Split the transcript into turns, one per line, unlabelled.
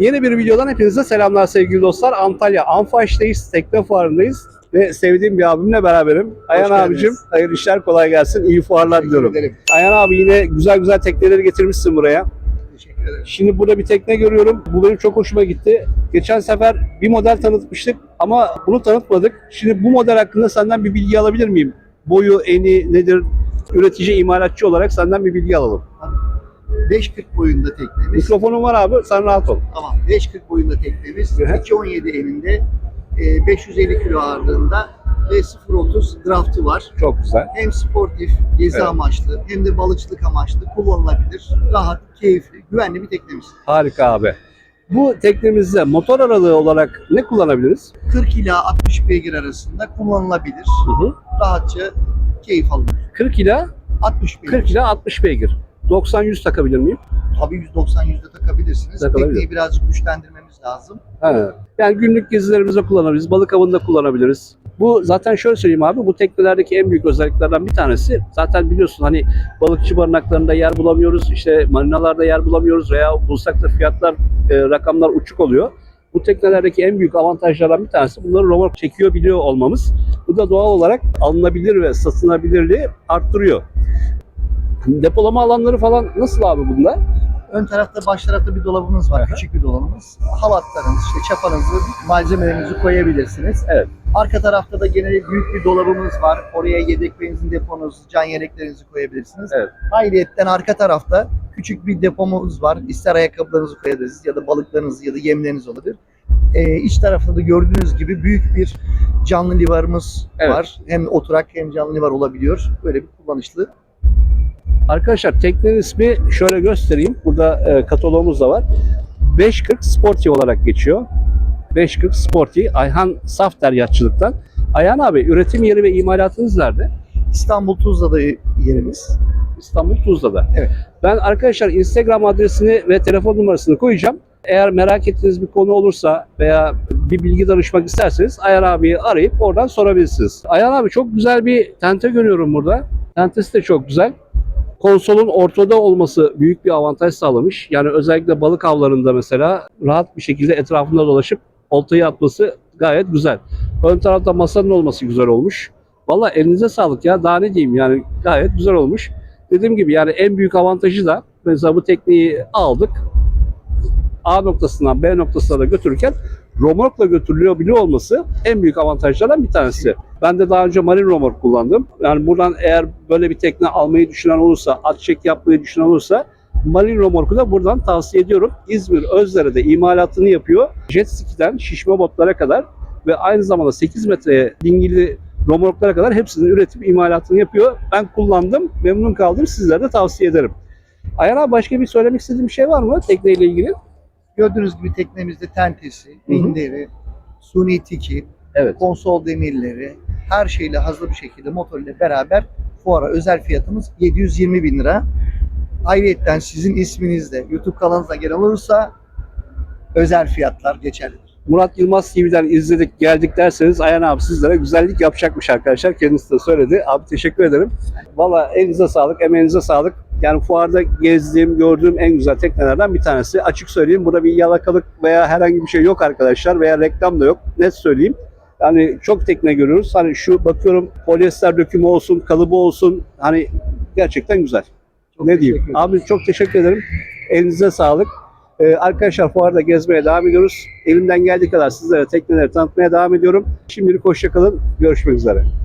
Yeni bir videodan hepinize selamlar sevgili dostlar. Antalya Anfaş'tayız, tekne fuarındayız ve sevdiğim bir abimle beraberim. Ayhan abicim, hayırlı işler, kolay gelsin, iyi fuarlar diliyorum. Ayhan abi yine güzel güzel tekneleri getirmişsin buraya.
Teşekkür ederim.
Şimdi burada bir tekne görüyorum. Bu benim çok hoşuma gitti. Geçen sefer bir model tanıtmıştık ama bunu tanıtmadık. Şimdi bu model hakkında senden bir bilgi alabilir miyim? Boyu, eni nedir? Üretici, imalatçı olarak senden bir bilgi alalım.
5.40 boyunda teknemiz.
Mikrofonun var abi, sen rahat ol.
Tamam. 5.40 boyunda teknemiz.
Hı hı.
2.17 eninde e, 550 kilo ağırlığında ve 0.30 draftı var.
Çok güzel.
Hem sportif, gezi
Evet.
amaçlı hem de balıkçılık amaçlı kullanılabilir. Rahat, keyifli, güvenli bir teknemiz.
Harika abi. Bu teknemizde motor aralığı olarak ne kullanabiliriz?
40 ila 60 beygir arasında kullanılabilir.
Hı hı.
Rahatça keyif alınır.
40 ila
60 beygir.
40 ila 60 beygir. 90-100 takabilir miyim?
Tabii 190 yüzde takabilirsiniz.
Takılabilir.
Tekneyi birazcık güçlendirmemiz lazım.
He. Yani günlük gezilerimizde kullanabiliriz, balık avında kullanabiliriz. Bu zaten şöyle söyleyeyim abi, bu teknelerdeki en büyük özelliklerden bir tanesi. Zaten biliyorsun hani balıkçı barınaklarında yer bulamıyoruz, işte marinalarda yer bulamıyoruz veya bulsak da fiyatlar, e, rakamlar uçuk oluyor. Bu teknelerdeki en büyük avantajlardan bir tanesi bunları romork çekiyor biliyor olmamız. Bu da doğal olarak alınabilir ve satılabilirliği arttırıyor. Depolama alanları falan nasıl abi bunda?
Ön tarafta baş tarafta bir dolabımız var.
Aha.
Küçük bir dolabımız. Halatlarınız, işte çapanızı, malzemelerinizi koyabilirsiniz.
Evet.
Arka tarafta da gene büyük bir dolabımız var. Oraya yedek benzin deponuzu, can yeleklerinizi koyabilirsiniz.
Evet.
Ayrıyetten arka tarafta küçük bir depomuz var. İster ayakkabılarınızı koyabilirsiniz ya da balıklarınızı ya da yemleriniz olabilir. Ee, iç tarafta da gördüğünüz gibi büyük bir canlı livarımız
Evet.
var. Hem oturak hem canlı livar olabiliyor. Böyle bir kullanışlı.
Arkadaşlar teknenin ismi şöyle göstereyim. Burada e, kataloğumuz da var. 540 Sporty olarak geçiyor. 540 Sporty Ayhan Safter Yatçılık'tan. Ayhan abi üretim yeri ve imalatınız nerede?
İstanbul Tuzla'da yerimiz.
İstanbul Tuzla'da.
Evet.
Ben arkadaşlar Instagram adresini ve telefon numarasını koyacağım. Eğer merak ettiğiniz bir konu olursa veya bir bilgi danışmak isterseniz Ayhan abiyi arayıp oradan sorabilirsiniz. Ayhan abi çok güzel bir tente görüyorum burada. Tentesi de çok güzel. Konsolun ortada olması büyük bir avantaj sağlamış. Yani özellikle balık avlarında mesela rahat bir şekilde etrafında dolaşıp oltayı atması gayet güzel. Ön tarafta masanın olması güzel olmuş. Valla elinize sağlık ya daha ne diyeyim yani gayet güzel olmuş. Dediğim gibi yani en büyük avantajı da mesela bu tekniği aldık. A noktasından B noktasına da götürürken romorkla götürülüyor biliyor olması en büyük avantajlardan bir tanesi. Ben de daha önce marine romork kullandım. Yani buradan eğer böyle bir tekne almayı düşünen olursa, at çek yapmayı düşünen olursa marine romorku da buradan tavsiye ediyorum. İzmir Özdere'de imalatını yapıyor. Jet ski'den şişme botlara kadar ve aynı zamanda 8 metreye dingili romorklara kadar hepsinin üretim imalatını yapıyor. Ben kullandım, memnun kaldım. Sizlere de tavsiye ederim. Ayhan başka bir söylemek istediğim şey var mı tekneyle ilgili?
Gördüğünüz gibi teknemizde tentesi, minderi, suni tiki,
Evet.
konsol demirleri, her şeyle hazır bir şekilde motor ile beraber fuara özel fiyatımız 720 bin lira. Ayrıyetten sizin isminizle YouTube kanalınıza gelen olursa özel fiyatlar geçerlidir.
Murat Yılmaz TV'den izledik geldik derseniz Ayhan abi sizlere güzellik yapacakmış arkadaşlar. Kendisi de söyledi. Abi teşekkür ederim. Valla elinize sağlık, emeğinize sağlık. Yani fuarda gezdiğim, gördüğüm en güzel teknelerden bir tanesi. Açık söyleyeyim burada bir yalakalık veya herhangi bir şey yok arkadaşlar veya reklam da yok. Net söyleyeyim. Yani çok tekne görüyoruz. Hani şu bakıyorum polyester dökümü olsun, kalıbı olsun. Hani gerçekten güzel.
Çok
ne diyeyim?
ederim.
Abi çok teşekkür ederim. Elinize sağlık. Ee, arkadaşlar fuarda gezmeye devam ediyoruz. Elimden geldiği kadar sizlere tekneleri tanıtmaya devam ediyorum. Şimdilik hoşçakalın. Görüşmek üzere.